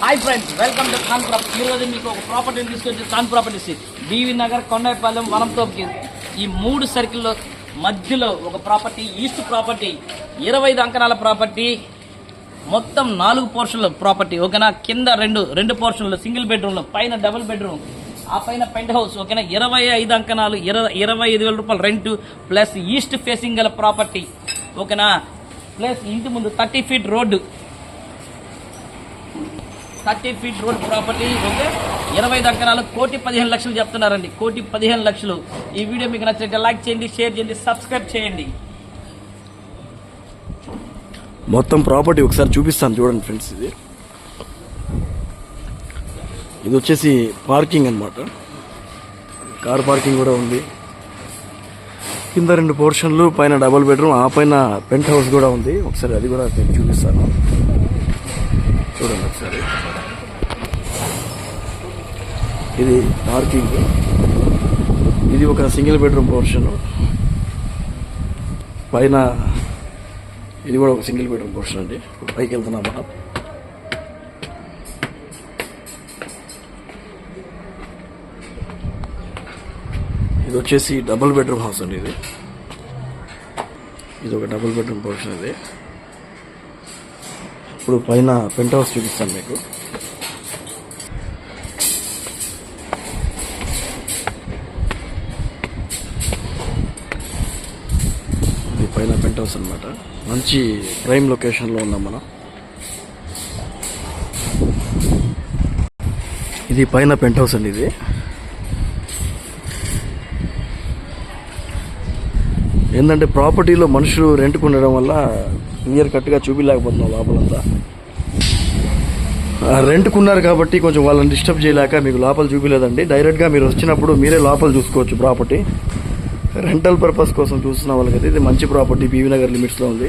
Hi friends welcome to Khan property ఈ రోజు మీకు ఒక ప్రాపర్టీని తీసుకొచ్చి ఖాన్ ప్రాపర్టీస్ బీవీ నగర్ కొండపాలెం వనంతోపుకి ఈ మూడు సర్కిల్లో మధ్యలో ఒక ప్రాపర్టీ ఈస్ట్ ప్రాపర్టీ ఇరవై ఐదు అంకణాల ప్రాపర్టీ మొత్తం నాలుగు పోర్షన్ల ప్రాపర్టీ ఓకేనా? కింద రెండు రెండు పోర్షన్లు సింగిల్ బెడ్రూమ్లో పైన డబుల్ బెడ్రూమ్ ఆ పైన పెంట్ హౌస్ ఓకేనా? ఇరవై ఐదు అంకణాలు ఇరవై ఇరవై ఐదు వేల రూపాయలు రెంట్ ప్లస్ ఈస్ట్ ఫేసింగ్ గల ప్రాపర్టీ ఓకేనా? ప్లస్ ఇంటి ముందు thirty feet road thirty feet road property okay? ఇరవై అంకణాలు కోటి పదిహేను లక్షలు చెప్తున్నారండి. కోటి పదిహేను లక్షలు. ఈ వీడియో మీకు నచ్చినట్టు లైక్ చేయండి షేర్ చేయండి సబ్స్క్రైబ్ చేయండి. మొత్తం ప్రాపర్టీ ఒకసారి చూపిస్తాను చూడండి ఫ్రెండ్స్ ఇది. ఇది వచ్చేసి పార్కింగ్ అన్నమాట. కార్ పార్కింగ్ కూడా ఉంది. కింద రెండు పోర్షన్లు పైన డబుల్ బెడ్రూమ్ ఆ పైన పెంట్ హౌస్ కూడా ఉంది. ఒకసారి అది కూడా నేను చూపిస్తాను. చూడండి ఒకసారి. ఇది పార్కింగ్ ఇది ఒక సింగిల్ బెడ్రూమ్ పోర్షన్ పైన ఇది కూడా ఒక సింగిల్ బెడ్రూమ్ పోర్షన్ అండి. పైకి వెళ్తున్నాం మనం. ఇది వచ్చేసి డబుల్ బెడ్రూమ్ హౌస్ అండి ఇది. ఇది ఒక డబుల్ బెడ్రూమ్ పోర్షన్ ఇది. ఇప్పుడు పైన పెంట్ హౌస్ చూపిస్తాను మీకు. ఇది పైన పెంట్ హౌస్ అనమాట మంచి ప్రైమ్ లొకేషన్లో ఉన్నాం మనం. ఇది పైన పెంట్ హౌస్ అండి ఇది. ఏంటంటే ప్రాపర్టీలో మనుషులు రెంట్కు ఉండడం వల్ల క్లియర్ కట్గా చూపించలేకపోతున్నాం లోపలంతా. రెంట్కున్నారు కాబట్టి కొంచెం వాళ్ళని డిస్టర్బ్ చేయలేక మీకు లోపల చూపించలేదండి డైరెక్ట్గా మీరు వచ్చినప్పుడు మీరే లోపల చూసుకోవచ్చు ప్రాపర్టీ రెంటల్ పర్పస్ కోసం చూస్తున్న వాళ్ళకైతే ఇది మంచి ప్రాపర్టీ బీవీ నగర్ లిమిట్స్లో ఉంది.